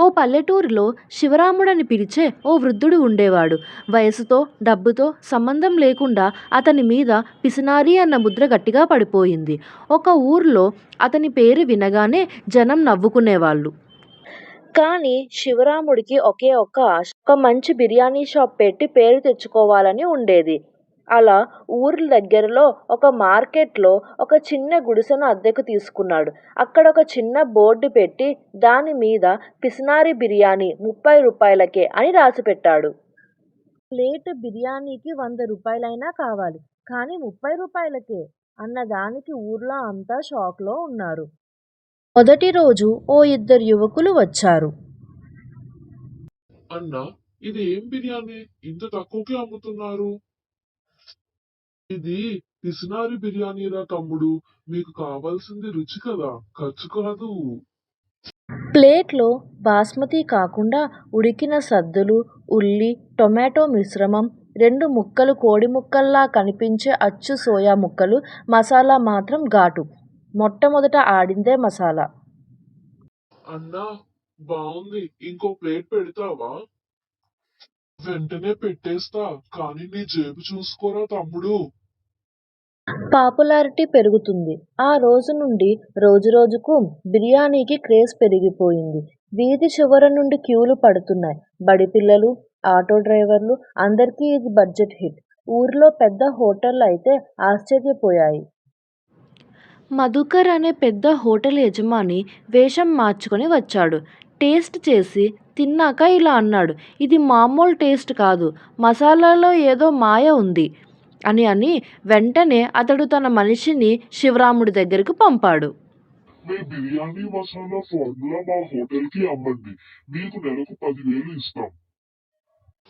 ఓ పల్లెటూరులో శివరాముడని పిలిచే ఓ వృద్ధుడు ఉండేవాడు. వయసుతో, డబ్బుతో సంబంధం లేకుండా అతని మీద పిసినారి అన్న ముద్ర గట్టిగా పడిపోయింది. ఒక ఊర్లో అతని పేరు వినగానే జనం నవ్వుకునేవాళ్ళు. కానీ శివరాముడికి ఒకే ఒక్క ఆశ. ఒక మంచి బిర్యానీ షాప్ పెట్టి పేరు తెచ్చుకోవాలని ఉండేది. అలా ఊరి దగ్గరలో ఒక మార్కెట్లో ఒక చిన్న గుడిసెను అద్దెకు తీసుకున్నాడు. అక్కడొక చిన్న బోర్డు పెట్టి దాని మీద 'పిసినారి బిర్యానీ ముప్పై రూపాయలకే' అని రాసిపెట్టాడు. ప్లేటు బిర్యానీకి వంద రూపాయలైనా కావాలి. కానీ ముప్పై రూపాయలకే అన్నదానికి ఊర్లో అంతా షాకులో ఉన్నారు. మొదటి రోజు ఓ ఇద్దరు యువకులు వచ్చారు. అన్నా ఇది ఏం బిర్యానీ ఇంత తక్కువకే అమ్ముతున్నారు ఇది పిసినారి బిర్యానీరా తమ్ముడు మీకు కావాల్సింది రుచి కదా ఖర్చు కాదు ప్లేట్లో బాస్మతి కాకుండా ఉడికిన సద్దులు, ఉల్లి, టొమాటో మిశ్రమం, రెండు ముక్కలు కోడి ముక్కల్లా కనిపించే అచ్చు సోయా ముక్కలు, మసాలా మాత్రం ఘాటు. మొట్టమొదట ఆడిందే మసాలా. అన్నా బావుంది ఇంకో ప్లేట్ పెడతావా వెంటనే పెట్టేస్తా కానీ నీ జేబు చూసుకోరా తమ్ముడు పాపులారిటీ పెరుగుతుంది. ఆ రోజు నుండి రోజురోజుకు బిర్యానీకి క్రేజ్ పెరిగిపోయింది. వీధి చివర నుండి క్యూలు పడుతున్నాయి. బడిపిల్లలు, ఆటో డ్రైవర్లు అందరికీ ఇది బడ్జెట్ హిట్. ఊరిలో పెద్ద హోటళ్ళు అయితే ఆశ్చర్యపోయాయి. మధుకర్ అనే పెద్ద హోటల్ యజమాని వేషం మార్చుకుని వచ్చాడు. టేస్ట్ చేసి తిన్నాక ఇలా అన్నాడు ఇది మామూలు టేస్ట్ కాదు. మసాలాలో ఏదో మాయ ఉంది అని అని వెంటనే అతడు తన మనిషిని శివరాముడి దగ్గరకు పంపాడు. మీ బిర్యానీ మసాలా ఫార్ములా మా హోటల్కి అమ్మండి మీకు నెలకు పదివేలు ఇస్తాం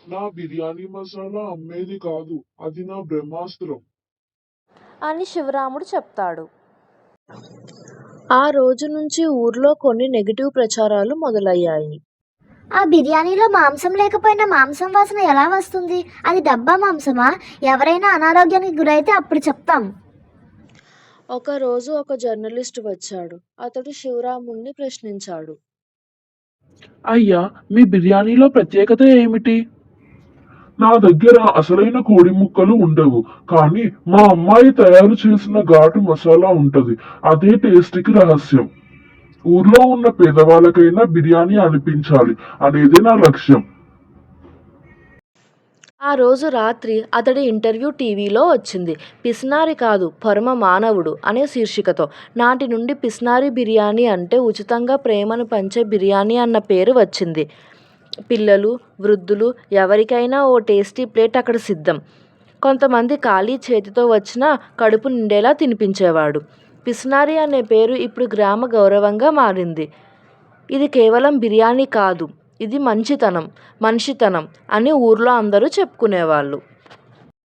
నా బిర్యానీ మసాలా అమ్మేది కాదు అది నా బ్రహ్మాస్త్రం అని శివరాముడు చెప్తాడు. ఆ రోజు నుంచి ఊర్లో కొన్ని నెగెటివ్ ప్రచారాలు మొదలయ్యాయి. ఆ బిర్యానీలో మాంసం లేకపోయినా మాంసం వాసన ఎలా వస్తుంది? అది డబ్బా మాంసమా? ఎవరైనా అనారోగ్యానికి గురైతే అప్పుడు చెప్తాం. ఒక రోజు ఒక జర్నలిస్టు వచ్చాడు. అతడు శివరాముణ్ణి ప్రశ్నించాడు. అయ్యా మీ బిర్యానీలో ప్రత్యేకత ఏమిటి? నా దగ్గర అసలైన కోడి ముక్కలు ఉండవు కానీ మా అమ్మాయి తయారు చేసిన ఘాటు మసాలా ఉంటది. అదే టేస్ట్కి రహస్యం. ఊర్లో ఉన్న పేదవాళ్ళకైనా బిర్యానీ అనిపించాలి అనేది నా లక్ష్యం ఆ రోజు రాత్రి అతడి ఇంటర్వ్యూ టీవీలో వచ్చింది. పిస్నారి కాదు పరమ మానవుడు అనే శీర్షికతో. నాటి నుండి పిస్నారి బిర్యానీ అంటే ఉచితంగా ప్రేమను పంచే బిర్యానీ అన్న పేరు వచ్చింది. పిల్లలు, వృద్ధులు ఎవరికైనా ఓ టేస్టీ ప్లేట్ అక్కడ సిద్ధం. కొంతమంది ఖాళీ చేతితో వచ్చినా కడుపు నిండేలా తినిపించేవాడు. పిస్నారి అనే పేరు ఇప్పుడు గ్రామ గౌరవంగా మారింది. ఇది కేవలం బిర్యానీ కాదు ఇది మంచితనం, మనిషితనం అని ఊర్లో అందరూ చెప్పుకునేవాళ్ళు.